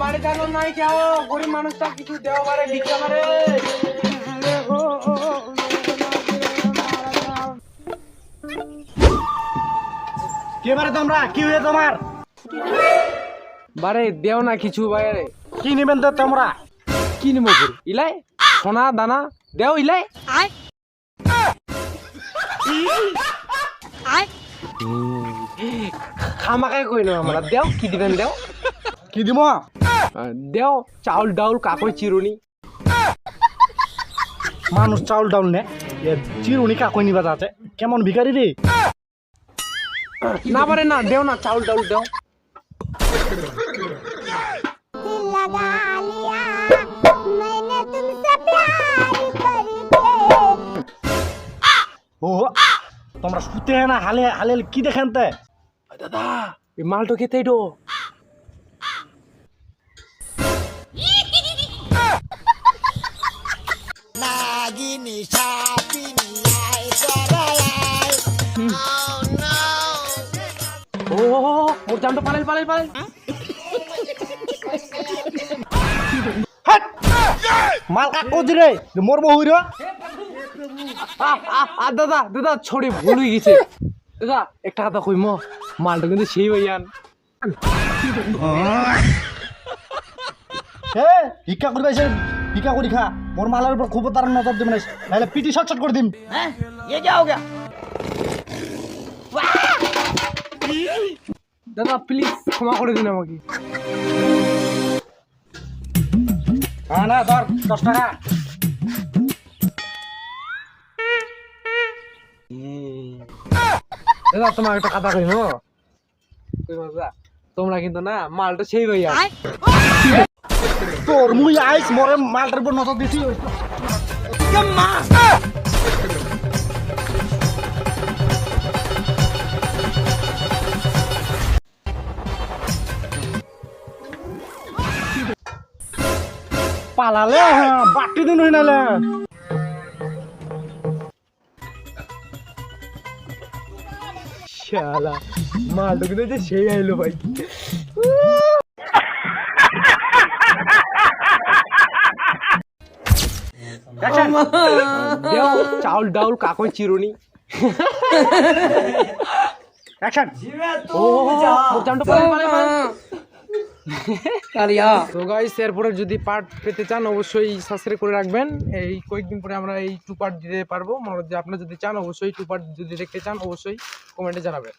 বাড়ি জানো নাই কেউ? গরিব মানুষটা কিছু দেওয়া পারে ভিক্ষা মারে কে বারে তোমরা? কি হয়ে তোমার? বারে দেও না কিছু বাইরে কি নিবেন তো তোমরা? কি নিব ইলাই? সোনা দানা? দেও ইলাই? খামাকাই কই না আমরা দেও কি দিবেন দেও? কি দিব? দেও চাউল ডাউল কাকই চিরুনি মানুষ চাউল ডাউল নে? এ চিরুনি কাকই নিবা যাচ্ছে কেমন ভিখারি রে না পারে না দেও না চাউল ডাউল দেও। ও তোমরা শুতে না হালে হালে কি দেখেন তে? দাদা এই মালটো খেতে এটো ও মোর জামটা মাল কাক রে মোর বহু রে আ, আ, আ, দাদা দাদা ছড়ি ভুল হয়ে গেছে। দাদা একটা কথা কইম মালটা কিন্তু সেই ভাইয়ান এ ভিক্ষা করি পাইছে ভিক্ষা করি খা। মোর মালের উপর খুব তার নজর দিবেন নাহলে পিটি শট শট করে দিম। দাদা প্লিজ ক্ষমা করে দিন আমাকে। হ্যাঁ না ধর দশ টাকা। দাদা তোমার একটা কথা দাদা তোমরা কিন্তু না মালটা সেই ভাইয়া তোর মুই আইস মরে মালটার উপর নজর দিছি। পালালে হ্যাঁ বাটি দিন হই শালা। মালটা ঢুকে যে সেই আইলো ভাই। দেও চাউল ডাউল কাকো চিরুনি। অ্যাকশন ও পালাইল তো এরপরে যদি পার্ট পেতে চান, অবশ্যই সাবস্ক্রাইব করে রাখবেন। এই কয়েকদিন পরে আমরা এই টু পার্ট দিতে পারব। মনে হচ্ছে আপনারা যদি চান, অবশ্যই টু পার্ট যদি দেখতে চান, অবশ্যই কমেন্টে জানাবেন।